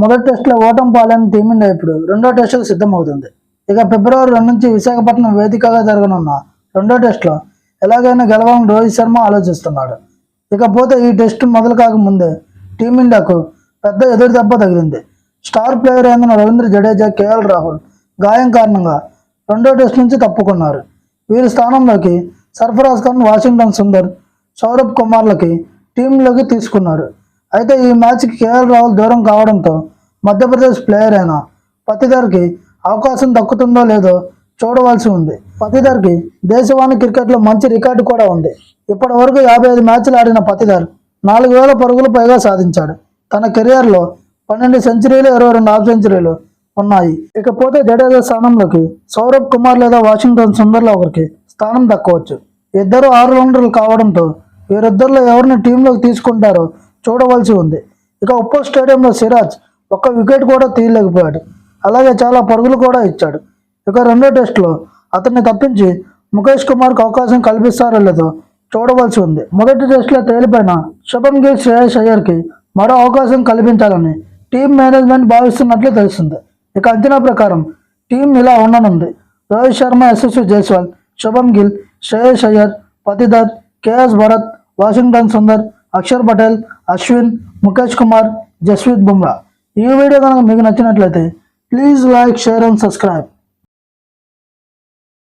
మొదటి టెస్టులో ఓటం పాలైన టీమిండియా ఇప్పుడు రెండో టెస్టుకు సిద్ధమవుతుంది. ఇక ఫిబ్రవరి రెండు నుంచి విశాఖపట్నం వేదికగా జరగనున్న రెండో టెస్టులో ఎలాగైనా గెలవాలని రోహిత్ శర్మ ఆలోచిస్తున్నాడు. ఇకపోతే ఈ టెస్ట్ మొదలు కాకముందే టీమిండియాకు పెద్ద ఎదురు దెబ్బ తగిలింది. స్టార్ ప్లేయర్ అయిన రవీంద్ర జడేజా కేఎల్ రాహుల్ గాయం కారణంగా రెండో టెస్ట్ నుంచి తప్పుకున్నారు. వీరి స్థానంలోకి సర్ఫరాజ్ ఖాన్ వాషింగ్టన్ సుందర్ సౌరభ్ కుమార్లకి టీంలోకి తీసుకున్నారు. అయితే ఈ మ్యాచ్కి కేఎల్ రాహుల్ దూరం కావడంతో మధ్యప్రదేశ్ ప్లేయర్ అయిన పతిదర్కి అవకాశం దక్కుతుందో లేదో చూడవలసి ఉంది. పతిదర్కి దేశవాణి క్రికెట్లో మంచి రికార్డు కూడా ఉంది. ఇప్పటి వరకు యాభై ఐదు మ్యాచ్లు ఆడిన పతిదర్ నాలుగు వేల పరుగులు పైగా సాధించాడు. తన కెరియర్లో పన్నెండు సెంచరీలు ఇరవై రెండు హాఫ్ సెంచరీలు ఉన్నాయి. ఇకపోతే జడేజా స్థానంలోకి సౌరభ్ కుమార్ లేదా వాషింగ్టన్ సుందర్లో ఒకరికి స్థానం దక్కవచ్చు. ఇద్దరు ఆరు రౌండర్లు కావడంతో వీరిద్దరిలో ఎవరిని టీంలోకి తీసుకుంటారో చూడవలసి ఉంది. ఇక ఉప్పల్ స్టేడియంలో సిరాజ్ ఒక్క వికెట్ కూడా తీయలేకపోయాడు. అలాగే చాలా పరుగులు కూడా ఇచ్చాడు. ఇక రెండో టెస్టులో అతన్ని తప్పించి ముఖేష్ కుమార్కి అవకాశం కల్పిస్తారో లేదో చూడవలసి ఉంది. మొదటి టెస్టులో తేలిపోయిన శుభం గిల్ శ్రేయస్ అయ్యర్కి మరో అవకాశం కల్పించాలని టీం మేనేజ్మెంట్ భావిస్తున్నట్లు తెలుస్తుంది. ఇక అంచనా ప్రకారం టీం ఇలా ఉండనుంది. Rohit Sharma Yashasvi Jaiswal Shubman Gill Shreyas Iyer Patidar KS Bharat Washington Sundar Axar Patel Ashwin Mukesh Kumar Jasprit Bumrah. ఈ వీడియో కనుక మీకు నచ్చినట్లయితే please like share and subscribe